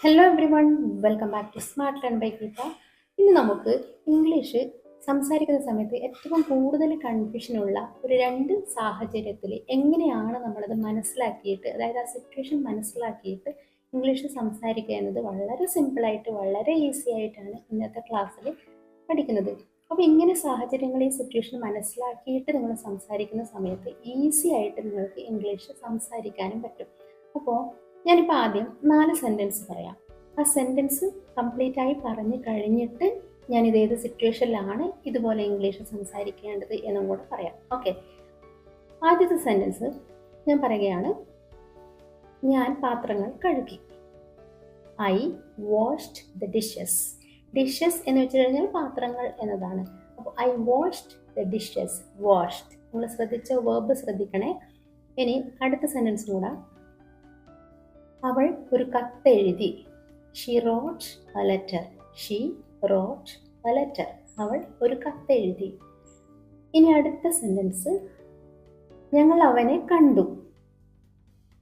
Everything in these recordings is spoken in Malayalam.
Hello every welcome back to smart learn by Geetha ഇന്ന് നമുക്ക് ഇംഗ്ലീഷ് സംസാരിക്കുന്ന സമയത്ത് ഏറ്റവും കൂടുതൽ കൺഫ്യൂഷനുള്ള ഒരു രണ്ട് സാഹചര്യത്തിൽ എങ്ങനെയാണ് നമ്മളത് മനസ്സിലാക്കിയിട്ട് അതായത് ആ സിറ്റുവേഷൻ മനസ്സിലാക്കിയിട്ട് ഇംഗ്ലീഷ് സംസാരിക്കുക എന്നത് വളരെ സിമ്പിളായിട്ട് വളരെ ഈസി ആയിട്ടാണ് ഇന്നത്തെ ക്ലാസ്സിൽ പഠിക്കുന്നത്. അപ്പോൾ ഇങ്ങനെ സാഹചര്യങ്ങൾ ഈ സിറ്റുവേഷൻ മനസ്സിലാക്കിയിട്ട് നിങ്ങൾ സംസാരിക്കുന്ന സമയത്ത് ഈസി ആയിട്ട് നിങ്ങൾക്ക് ഇംഗ്ലീഷ് സംസാരിക്കാനും പറ്റും. അപ്പോൾ ഞാനിപ്പോൾ ആദ്യം നാല് സെന്റൻസ് പറയാം. ആ സെന്റൻസ് കംപ്ലീറ്റ് ആയി പറഞ്ഞു കഴിഞ്ഞിട്ട് ഞാൻ ഇത് ഏത് സിറ്റുവേഷനിലാണ് ഇതുപോലെ ഇംഗ്ലീഷ് സംസാരിക്കേണ്ടത് എന്നും കൂടെ പറയാം. ഓക്കെ ആദ്യത്തെ സെന്റൻസ് ഞാൻ പറയുകയാണ് ഞാൻ പാത്രങ്ങൾ കഴുകി. I washed the dishes dishes എന്ന് വെച്ച് കഴിഞ്ഞാൽ പാത്രങ്ങൾ എന്നതാണ്. അപ്പോൾ I washed the dishes washed നിങ്ങൾ ശ്രദ്ധിച്ച വേർബ് ശ്രദ്ധിക്കണേ. ഇനി അടുത്ത സെന്റൻസ് അവൾ ഒരു കത്തെഴുതി. She wrote a letter she wrote a letter അവൾ ഒരു കത്തെഴുതി. ഇനി അടുത്ത സെന്റൻസ് ഞങ്ങൾ അവനെ കണ്ടു.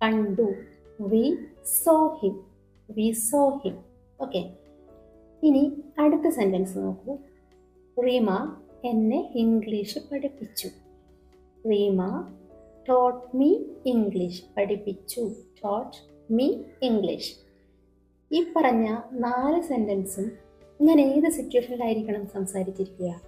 കണ്ടു. We saw him we saw him okay ഇനി അടുത്ത സെന്റൻസ് നോക്കൂ. റീമ എന്നെ ഇംഗ്ലീഷ് പഠിപ്പിച്ചു. റീമ ടോട്ട് മീ ഇംഗ്ലീഷ് പഠിപ്പിച്ചു. Taught me English. ഈ പറഞ്ഞ നാല് സെന്റൻസും ഞാൻ ഏത് സിറ്റുവേഷനിലായിരിക്കണം സംസാരിച്ചിരിക്കുക?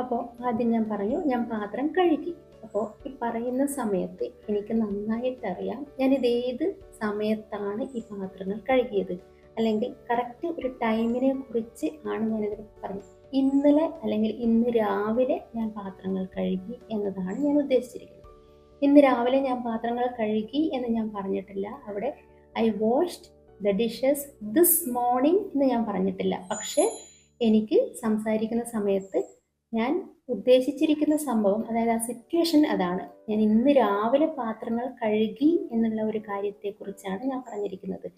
അപ്പോൾ ആദ്യം ഞാൻ പറഞ്ഞു ഞാൻ പാത്രം കഴുകി. അപ്പോൾ ഈ പറയുന്ന സമയത്ത് എനിക്ക് നന്നായിട്ട് അറിയാം ഞാനിത് ഏത് സമയത്താണ് ഈ പാത്രങ്ങൾ കഴുകിയത്. അല്ലെങ്കിൽ കറക്റ്റ് ഒരു ടൈമിനെ കുറിച്ച് ആണ് ഞാനിത് പറഞ്ഞത്. ഇന്നലെ അല്ലെങ്കിൽ ഇന്ന് രാവിലെ ഞാൻ പാത്രങ്ങൾ കഴുകി എന്നതാണ് ഞാൻ ഉദ്ദേശിച്ചിരിക്കുന്നത്. ഇന്ന് രാവിലെ ഞാൻ പാത്രങ്ങൾ കഴുകി എന്ന് ഞാൻ പറഞ്ഞിട്ടില്ല. അവിടെ I washed the dishes this morning എന്ന് ഞാൻ പറഞ്ഞിട്ടില്ല. പക്ഷേ എനിക്ക് സംസാരിക്കുന്ന സമയത്ത് ഞാൻ ഉദ്ദേശിച്ചിരിക്കുന്ന സംഭവം അതായത് ആ സിറ്റുവേഷൻ അതാണ്. ഞാൻ ഇന്ന് രാവിലെ പാത്രങ്ങൾ കഴുകി എന്നുള്ള ഒരു കാര്യത്തെക്കുറിച്ചാണ് ഞാൻ പറഞ്ഞിരിക്കുന്നത്.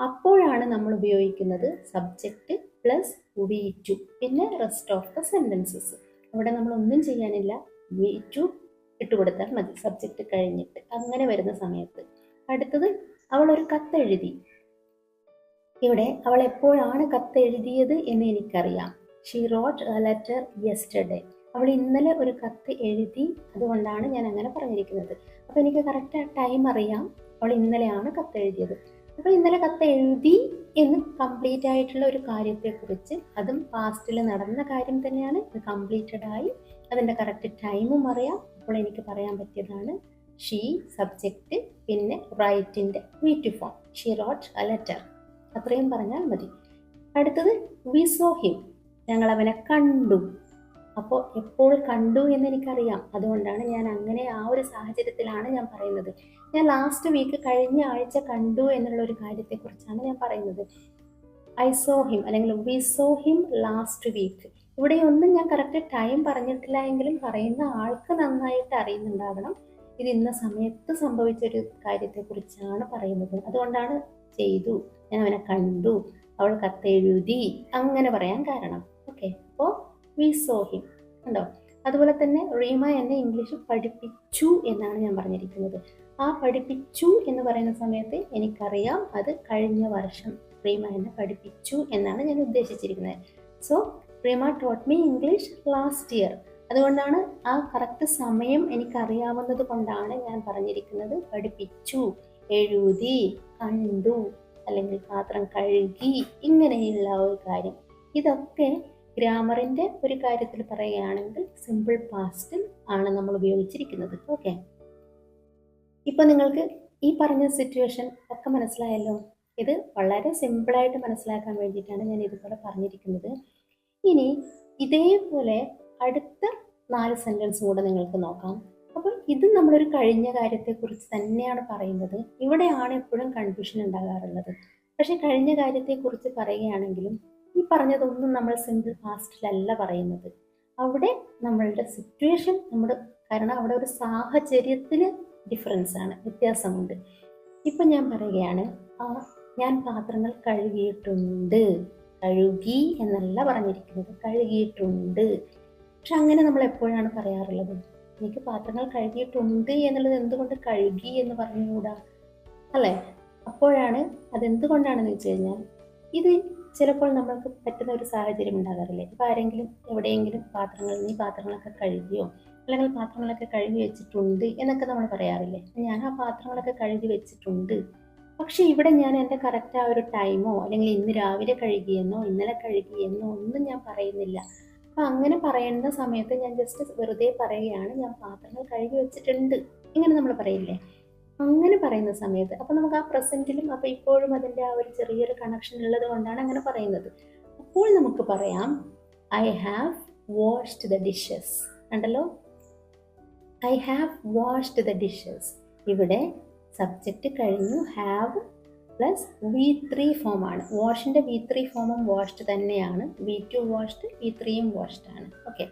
അപ്പോഴാണ് നമ്മൾ ഉപയോഗിക്കുന്നത് സബ്ജക്റ്റ് പ്ലസ് വി ടു പിന്നെ റെസ്റ്റ് ഓഫ് ദ സെന്റൻസസ് അവിടെ നമ്മൾ ഒന്നും ചെയ്യാനില്ല. വി ടു ഇട്ട് കൊടുത്താൽ മതി. സബ്ജക്റ്റ് കഴിഞ്ഞിട്ട്. അങ്ങനെ വരുന്ന സമയത്ത് അടുത്തത് അവൾ ഒരു കത്തെഴുതി ഇവിടെ അവൾ എപ്പോഴാണ് കത്തെഴുതിയത് എന്ന് എനിക്കറിയാം. She wrote a letter yesterday അവൾ ഇന്നലെ ഒരു കത്ത് എഴുതി. അതുകൊണ്ടാണ് ഞാൻ അങ്ങനെ പറഞ്ഞിരിക്കുന്നത്. അപ്പോൾ എനിക്ക് കറക്റ്റ് ആ ടൈം അറിയാം. അവൾ ഇന്നലെയാണ് കത്ത് എഴുതിയത്. അപ്പോൾ ഇന്നലെ കത്ത് എഴുതി എന്ന് കംപ്ലീറ്റ് ആയിട്ടുള്ള ഒരു കാര്യത്തെക്കുറിച്ച് അതും പാസ്റ്റിൽ നടന്ന കാര്യം തന്നെയാണ്. കംപ്ലീറ്റഡ് ആയി. അതിന്റെ കറക്റ്റ് ടൈമും അറിയാം. അപ്പോൾ എനിക്ക് പറയാൻ പറ്റിയതാണ് ഷീ സബ്ജക്റ്റ് പിന്നെ റൈറ്റിന്റെ V form she wrote a letter അത്രയും പറഞ്ഞാൽ മതി. അടുത്തത് വി സോ ഹിം ഞങ്ങൾ അവനെ കണ്ടു. അപ്പോൾ എപ്പോൾ കണ്ടു എന്ന് എനിക്കറിയാം. അതുകൊണ്ടാണ് ഞാൻ അങ്ങനെ ആ ഒരു സാഹചര്യത്തിലാണ് ഞാൻ പറയുന്നത്. ഞാൻ ലാസ്റ്റ് വീക്ക് കഴിഞ്ഞ ആഴ്ച കണ്ടു എന്നുള്ള ഒരു കാര്യത്തെക്കുറിച്ചാണ് ഞാൻ പറയുന്നത്. ഐ സോ ഹിം അല്ലെങ്കിൽ we saw him last week ഇവിടെ ഒന്നും ഞാൻ കറക്റ്റ് ടൈം പറഞ്ഞിട്ടില്ല എങ്കിലും പറയുന്ന ആൾക്ക് നന്നായിട്ട് അറിയുന്നുണ്ടാവണം. ഇത് ഇന്ന സമയത്ത് സംഭവിച്ചൊരു കാര്യത്തെക്കുറിച്ചാണ് പറയുന്നത്. അതുകൊണ്ടാണ് ചെയ്തു. ഞാൻ അവനെ കണ്ടു. അവൾ കത്തെഴുതി. അങ്ങനെ പറയാൻ കാരണം. ഓക്കെ അപ്പോൾ വി സോ ഹിം ഉണ്ടോ അതുപോലെ തന്നെ റീമ എന്നെ ഇംഗ്ലീഷ് പഠിപ്പിച്ചു എന്നാണ് ഞാൻ പറഞ്ഞിരിക്കുന്നത്. ആ പഠിപ്പിച്ചു എന്ന് പറയുന്ന സമയത്ത് എനിക്കറിയാം അത് കഴിഞ്ഞ വർഷം റീമ എന്നെ പഠിപ്പിച്ചു എന്നാണ് ഞാൻ ഉദ്ദേശിച്ചിരിക്കുന്നത്. So Reema taught me English last year അതുകൊണ്ടാണ് ആ കറക്റ്റ് സമയം എനിക്കറിയാവുന്നത് കൊണ്ടാണ് ഞാൻ പറഞ്ഞിരിക്കുന്നത്. പഠിപ്പിച്ചു എഴുതി കണ്ടു അല്ലെങ്കിൽ പാത്രം കഴുകി ഇങ്ങനെയുള്ള ഒരു കാര്യം. ഇതൊക്കെ ഗ്രാമറിന്റെ ഒരു കാര്യത്തിൽ പറയുകയാണെങ്കിൽ സിമ്പിൾ പാസ്റ്റിൽ ആണ് നമ്മൾ ഉപയോഗിച്ചിരിക്കുന്നത്. ഓക്കെ ഇപ്പോൾ നിങ്ങൾക്ക് ഈ പറഞ്ഞ സിറ്റുവേഷൻ ഒക്കെ മനസ്സിലായല്ലോ? ഇത് വളരെ സിമ്പിളായിട്ട് മനസ്സിലാക്കാൻ വേണ്ടിയിട്ടാണ് ഞാൻ ഇതുപോലെ പറഞ്ഞിരിക്കുന്നത്. ഇനി ഇതേപോലെ അടുത്ത നാല് സെന്റൻസ് കൂടെ നിങ്ങൾക്ക് നോക്കാം. അപ്പോൾ ഇത് നമ്മളൊരു കഴിഞ്ഞ കാര്യത്തെക്കുറിച്ച് തന്നെയാണ് പറയുന്നത്. ഇവിടെയാണ് എപ്പോഴും കൺഫ്യൂഷൻ ഉണ്ടാകാറുള്ളത്. പക്ഷേ കഴിഞ്ഞ കാര്യത്തെക്കുറിച്ച് പറയുകയാണെങ്കിലും ഈ പറഞ്ഞതൊന്നും നമ്മൾ സിമ്പിൾ പാസ്റ്റിലല്ല പറയുന്നത്. അവിടെ നമ്മളുടെ സിറ്റുവേഷൻ നമ്മുടെ കാരണം അവിടെ ഒരു സാഹചര്യത്തിൽ ഡിഫറൻസ് ആണ് വ്യത്യാസമുണ്ട്. ഇപ്പം ഞാൻ പറയുകയാണ് ഞാൻ പാത്രങ്ങൾ കഴുകിയിട്ടുണ്ട്. കഴുകി എന്നല്ല പറഞ്ഞിരിക്കുന്നത്. കഴുകിയിട്ടുണ്ട്. പക്ഷെ അങ്ങനെ നമ്മൾ എപ്പോഴാണ് പറയാറുള്ളത്? എനിക്ക് പാത്രങ്ങൾ കഴുകിയിട്ടുണ്ട് എന്നുള്ളത് എന്തുകൊണ്ട് കഴുകി എന്ന് പറഞ്ഞുകൂടാ? അല്ലേ? അപ്പോഴാണ് അതെന്തുകൊണ്ടാണെന്ന് വെച്ച് കഴിഞ്ഞാൽ ഇത് ചിലപ്പോൾ നമ്മൾക്ക് പറ്റുന്ന ഒരു സാഹചര്യം ഉണ്ടാകാറില്ലേ? ഇപ്പോൾ ആരെങ്കിലും എവിടെയെങ്കിലും പാത്രങ്ങൾ നീ പാത്രങ്ങളൊക്കെ കഴുകിയോ അല്ലെങ്കിൽ പാത്രങ്ങളൊക്കെ കഴുകി വെച്ചിട്ടുണ്ട് എന്നൊക്കെ നമ്മൾ പറയാറില്ലേ? ഞാൻ ആ പാത്രങ്ങളൊക്കെ കഴുകി വെച്ചിട്ടുണ്ട്. പക്ഷെ ഇവിടെ ഞാൻ എന്റെ കറക്റ്റ് ആ ഒരു ടൈമോ അല്ലെങ്കിൽ ഇന്ന് രാവിലെ കഴുകിയെന്നോ ഇന്നലെ കഴുകിയെന്നോ ഒന്നും ഞാൻ പറയുന്നില്ല. അപ്പം അങ്ങനെ പറയുന്ന സമയത്ത് ഞാൻ ജസ്റ്റ് വെറുതെ പറയുകയാണ്. ഞാൻ പാത്രങ്ങൾ കഴുകി വെച്ചിട്ടുണ്ട്. ഇങ്ങനെ നമ്മൾ പറയില്ലേ? അങ്ങനെ പറയുന്ന സമയത്ത് അപ്പം നമുക്ക് ആ പ്രസന്റിലും അപ്പം ഇപ്പോഴും അതിന്റെ ആ ഒരു ചെറിയൊരു കണക്ഷൻ ഉള്ളത് കൊണ്ടാണ് അങ്ങനെ പറയുന്നത്. അപ്പോൾ നമുക്ക് പറയാം I have washed the dishes കണ്ടല്ലോ? I have washed the dishes ഇവിടെ സബ്ജക്റ്റ് കഴിഞ്ഞു. ഹാവ് പ്ലസ് വി ത്രീ ഫോമാണ് വാഷിന്റെ വി ത്രീ ഫോമും വാഷ്ഡ് തന്നെയാണ്. വി ടു വാഷ്ഡ് വി ത്രീയും വാഷ്ഡ് ആണ്. ഓക്കെ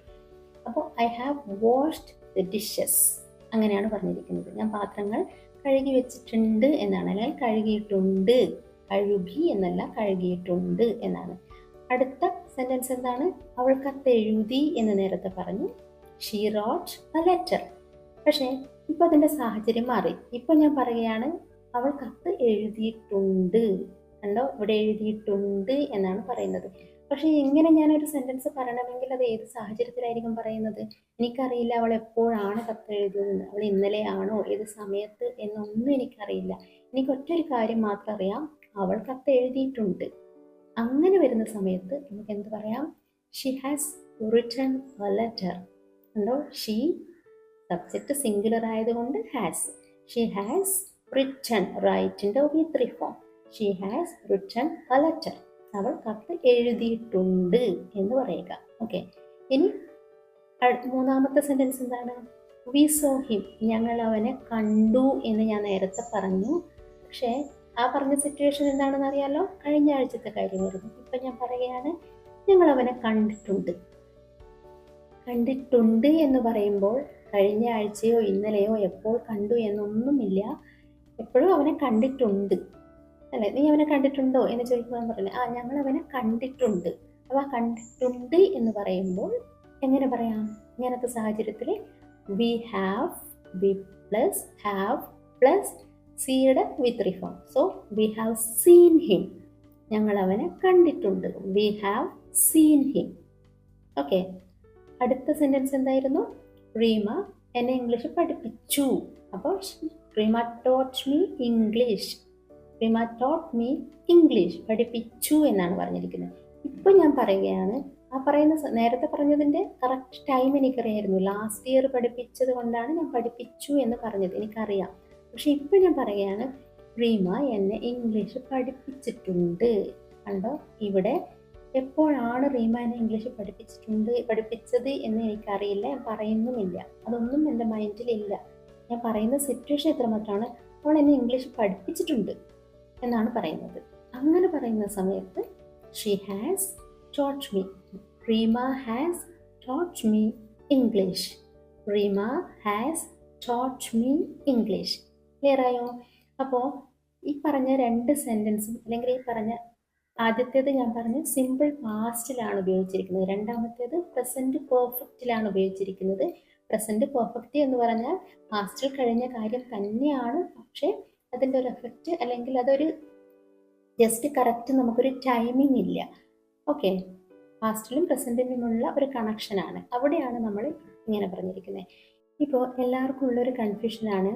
അപ്പോൾ I have washed the dishes അങ്ങനെയാണ് പറഞ്ഞിരിക്കുന്നത്. ഞാൻ പാത്രങ്ങൾ കഴുകി വെച്ചിട്ടുണ്ട് എന്നാണ്. അല്ലെങ്കിൽ കഴുകിയിട്ടുണ്ട്. കഴുകി എന്നല്ല കഴുകിയിട്ടുണ്ട് എന്നാണ്. അടുത്ത സെന്റൻസ് എന്താണ്? അവൾ കത്തെഴുതി എന്ന് നേരത്തെ പറഞ്ഞു. ഷീ റോട്ട് എ ലെറ്റർ പക്ഷേ ഇപ്പോൾ അതിന്റെ സാഹചര്യം മാറി. ഇപ്പോൾ ഞാൻ പറയുകയാണ് അവൾ കത്ത് എഴുതിയിട്ടുണ്ട്. കണ്ടോ? ഇവിടെ എഴുതിയിട്ടുണ്ട് എന്നാണ് പറയുന്നത്. പക്ഷേ എങ്ങനെ ഞാനൊരു സെന്റൻസ് പറയണമെങ്കിൽ അത് ഏത് സാഹചര്യത്തിലായിരിക്കും പറയുന്നത്? എനിക്കറിയില്ല അവൾ എപ്പോഴാണ് കത്ത് എഴുതുന്നത് അവൾ ഇന്നലെയാണോ? ഏത് സമയത്ത്? എന്നൊന്നും എനിക്കറിയില്ല. എനിക്ക് ഒറ്റൊരു കാര്യം മാത്രം അറിയാം. അവൾ കത്ത് എഴുതിയിട്ടുണ്ട്. അങ്ങനെ വരുന്ന സമയത്ത് നമുക്ക് എന്ത് പറയാം? She has written a letter ഉണ്ടോ ഷീ സബ്ജക്റ്റ് സിംഗുലർ ആയതുകൊണ്ട് ഹാസ് ഷീ ഹാസ് റിട്ടൺ റൈറ്റിന്റെ ഒരു three form she has written a letter അവൾ കത്ത് എഴുതിയിട്ടുണ്ട് എന്ന് പറയുക. ഓക്കെ ഇനി മൂന്നാമത്തെ സെന്റൻസ് എന്താണ്? വി സോ ഹിം ഞങ്ങൾ അവനെ കണ്ടു എന്ന് ഞാൻ നേരത്തെ പറഞ്ഞു. പക്ഷേ ആ പറഞ്ഞ സിറ്റുവേഷൻ എന്താണെന്ന് അറിയാലോ? കഴിഞ്ഞ ആഴ്ചത്തെ കാര്യമായിരുന്നു ഇപ്പം ഞാൻ പറയുകയാണ് ഞങ്ങൾ അവനെ കണ്ടിട്ടുണ്ട്. കണ്ടിട്ടുണ്ട് എന്ന് പറയുമ്പോൾ കഴിഞ്ഞ ആഴ്ചയോ ഇന്നലെയോ എപ്പോൾ കണ്ടു എന്നൊന്നുമില്ല. എപ്പോഴും അവനെ കണ്ടിട്ടുണ്ട്. അല്ലെ? നീ അവനെ കണ്ടിട്ടുണ്ടോ? എന്ന് ചോദിക്കുമ്പോൾ പറഞ്ഞു ആ ഞങ്ങൾ അവനെ കണ്ടിട്ടുണ്ട്. അപ്പോൾ ആ കണ്ടിട്ടുണ്ട് എന്ന് പറയുമ്പോൾ എങ്ങനെ പറയാം? ഇങ്ങനത്തെ സാഹചര്യത്തിൽ we have V plus have plus സിയുടെ with form so we have seen him ഞങ്ങൾ അവനെ കണ്ടിട്ടുണ്ട്. We have seen him okay അടുത്ത സെന്റൻസ് എന്തായിരുന്നു? റീമ എന്നെ ഇംഗ്ലീഷ് പഠിപ്പിച്ചു. അപ്പോൾ Reema taught me English Reema taught me English പഠിപ്പിച്ചു എന്നാണ് പറഞ്ഞിരിക്കുന്നത്. ഇപ്പം ഞാൻ പറയുകയാണ് ആ പറയുന്ന നേരത്തെ പറഞ്ഞതിന്റെ കറക്റ്റ് ടൈം എനിക്കറിയായിരുന്നു. ലാസ്റ്റ് ഇയർ പഠിപ്പിച്ചത് കൊണ്ടാണ് ഞാൻ പഠിപ്പിച്ചു എന്ന് പറഞ്ഞത്. എനിക്കറിയാം. പക്ഷെ ഇപ്പം ഞാൻ പറയുകയാണ് റീമ എന്നെ ഇംഗ്ലീഷ് പഠിപ്പിച്ചിട്ടുണ്ട്. കണ്ടോ? ഇവിടെ എപ്പോഴാണ് റീമ ഇംഗ്ലീഷ് പഠിപ്പിച്ചിട്ടുണ്ട് പഠിപ്പിച്ചത് എന്ന് എനിക്കറിയില്ല ഞാൻ പറയുന്നുമില്ല. അതൊന്നും എന്റെ മൈൻഡിലില്ല ഞാൻ പറയുന്ന സിറ്റുവേഷൻ എത്രമാത്രമാണ് അവൾ എന്നെ ഇംഗ്ലീഷ് പഠിപ്പിച്ചിട്ടുണ്ട് എന്നാണ് പറയുന്നത്. അങ്ങനെ പറയുന്ന സമയത്ത് she has taught me Reema has taught me English Reema has taught me English clear ആയോ? അപ്പോൾ ഈ പറഞ്ഞ രണ്ട് സെന്റൻസും അല്ലെങ്കിൽ ഈ പറഞ്ഞ ആദ്യത്തേത് ഞാൻ പറഞ്ഞു സിമ്പിൾ പാസ്റ്റിലാണ് ഉപയോഗിച്ചിരിക്കുന്നത്. രണ്ടാമത്തേത് പ്രസന്റ് പെർഫെക്റ്റിലാണ് ഉപയോഗിച്ചിരിക്കുന്നത്. പ്രസന്റ് പെർഫെക്റ്റ് എന്ന് പറഞ്ഞാൽ പാസ്റ്റിൽ കഴിഞ്ഞ കാര്യം തന്നെയാണ്. പക്ഷേ അതിന്റെ ഒരു എഫക്റ്റ് അല്ലെങ്കിൽ അതൊരു ജസ്റ്റ് കറക്റ്റ് നമുക്കൊരു ടൈമിംഗ് ഇല്ല. ഓക്കെ പാസ്റ്റിലും പ്രസന്റിനുമുള്ള ഒരു കണക്ഷനാണ് അവിടെയാണ് നമ്മൾ ഇങ്ങനെ പറഞ്ഞിരിക്കുന്നത്. ഇപ്പോൾ എല്ലാവർക്കും ഉള്ളൊരു കൺഫ്യൂഷനാണ്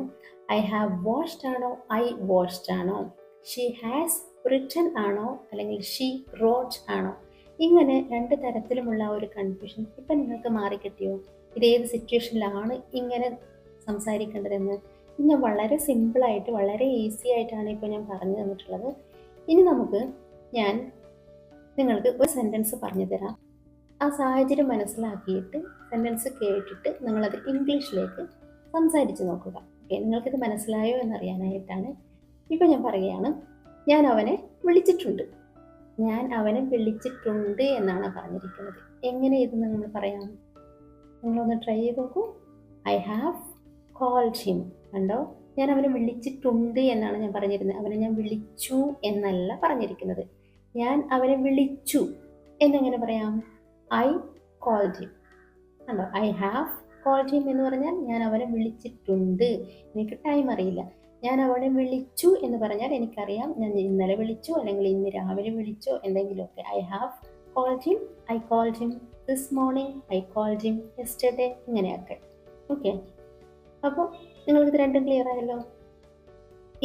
ഐ ഹാവ് വാഷ്ഡ് ആണോ? ഐ വാഷ്ഡ് ആണോ? ഷീ ഹാസ് റിട്ടൺ ആണോ അല്ലെങ്കിൽ ഷീ റോഡ് ആണോ? ഇങ്ങനെ രണ്ട് തരത്തിലുമുള്ള ഒരു കൺഫ്യൂഷൻ ഇപ്പം നിങ്ങൾക്ക് മാറിക്കിട്ടിയോ? ഇതേത് സിറ്റുവേഷനിലാണ് ഇങ്ങനെ സംസാരിക്കേണ്ടതെന്ന്. ഞാൻ വളരെ സിമ്പിളായിട്ട് വളരെ ഈസി ആയിട്ടാണ് ഇപ്പോൾ ഞാൻ പറഞ്ഞു തന്നിട്ടുള്ളത്. ഇനി നമുക്ക് ഞാൻ നിങ്ങൾക്ക് ഒരു സെന്റൻസ് പറഞ്ഞു തരാം. ആ സാഹചര്യം മനസ്സിലാക്കിയിട്ട് സെന്റൻസ് കേട്ടിട്ട് നിങ്ങളത് ഇംഗ്ലീഷിലേക്ക് സംസാരിച്ച് നോക്കുക. ഓക്കെ നിങ്ങൾക്കിത് മനസ്സിലായോ എന്നറിയാനായിട്ടാണ് ഇപ്പോൾ ഞാൻ പറയുകയാണ്. ഞാൻ അവനെ വിളിച്ചിട്ടുണ്ട്. ഞാൻ അവനെ വിളിച്ചിട്ടുണ്ട് എന്നാണ് പറഞ്ഞിരിക്കുന്നത്. എങ്ങനെ ഇത് നമ്മൾ പറയാം നിങ്ങളൊന്ന് ട്രൈ ചെയ്ത് നോക്കൂ. ഐ ഹാവ് കോൾഡ് ഹിം കണ്ടോ? ഞാൻ അവനെ വിളിച്ചിട്ടുണ്ട് എന്നാണ് ഞാൻ പറഞ്ഞിരുന്നത്. അവനെ ഞാൻ വിളിച്ചു എന്നല്ല പറഞ്ഞിരിക്കുന്നത്. ഞാൻ അവനെ വിളിച്ചു എന്നെങ്ങനെ പറയാം? ഐ കോൾഡ് ഹിം കണ്ടോ? ഐ ഹാവ് കോൾഡ് ഹിം എന്ന് പറഞ്ഞാൽ ഞാൻ അവനെ വിളിച്ചിട്ടുണ്ട്. എനിക്ക് ടൈം അറിയില്ല. ഞാൻ അവളെ വിളിച്ചു എന്ന് പറഞ്ഞാൽ എനിക്കറിയാം. ഞാൻ ഇന്നലെ വിളിച്ചു അല്ലെങ്കിൽ ഇന്ന് രാവിലെ വിളിച്ചോ എന്തെങ്കിലുമൊക്കെ. I have call him I call him this morning I call him yesterday ഇങ്ങനെയൊക്കെ. ഓക്കെ അപ്പോൾ നിങ്ങൾക്കിത് രണ്ടും ക്ലിയർ ആയല്ലോ?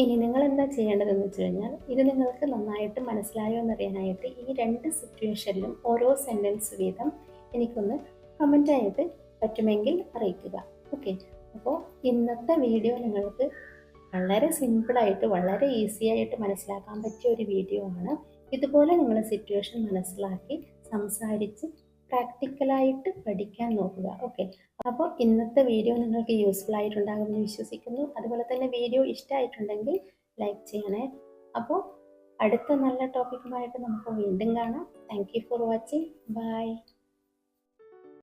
ഇനി നിങ്ങൾ എന്താ ചെയ്യേണ്ടതെന്ന് വെച്ച് കഴിഞ്ഞാൽ ഇത് നിങ്ങൾക്ക് നന്നായിട്ട് മനസ്സിലായോ എന്നറിയാനായിട്ട് ഈ രണ്ട് സിറ്റുവേഷനിലും ഓരോ സെന്റൻസ് വീതം എനിക്കൊന്ന് കമന്റായിട്ട് പറ്റുമെങ്കിൽ അറിയിക്കുക. ഓക്കെ അപ്പോൾ ഇന്നത്തെ വീഡിയോ നിങ്ങൾക്ക് വളരെ സിമ്പിളായിട്ട് വളരെ ഈസി ആയിട്ട് മനസ്സിലാക്കാൻ പറ്റിയ ഒരു വീഡിയോ ആണ്. ഇതുപോലെ നിങ്ങൾ സിറ്റുവേഷൻ മനസ്സിലാക്കി സംസാരിച്ച് പ്രാക്ടിക്കലായിട്ട് പഠിക്കാൻ നോക്കുക. ഓക്കെ അപ്പോൾ ഇന്നത്തെ വീഡിയോ നിങ്ങൾക്ക് യൂസ്ഫുൾ ആയിട്ടുണ്ടാകുമെന്ന് വിശ്വസിക്കുന്നു. അതുപോലെ തന്നെ വീഡിയോ ഇഷ്ടമായിട്ടുണ്ടെങ്കിൽ ലൈക്ക് ചെയ്യണേ. അപ്പോൾ അടുത്ത നല്ല ടോപ്പിക്കുമായിട്ട് നമുക്ക് വീണ്ടും കാണാം. Thank for watching bye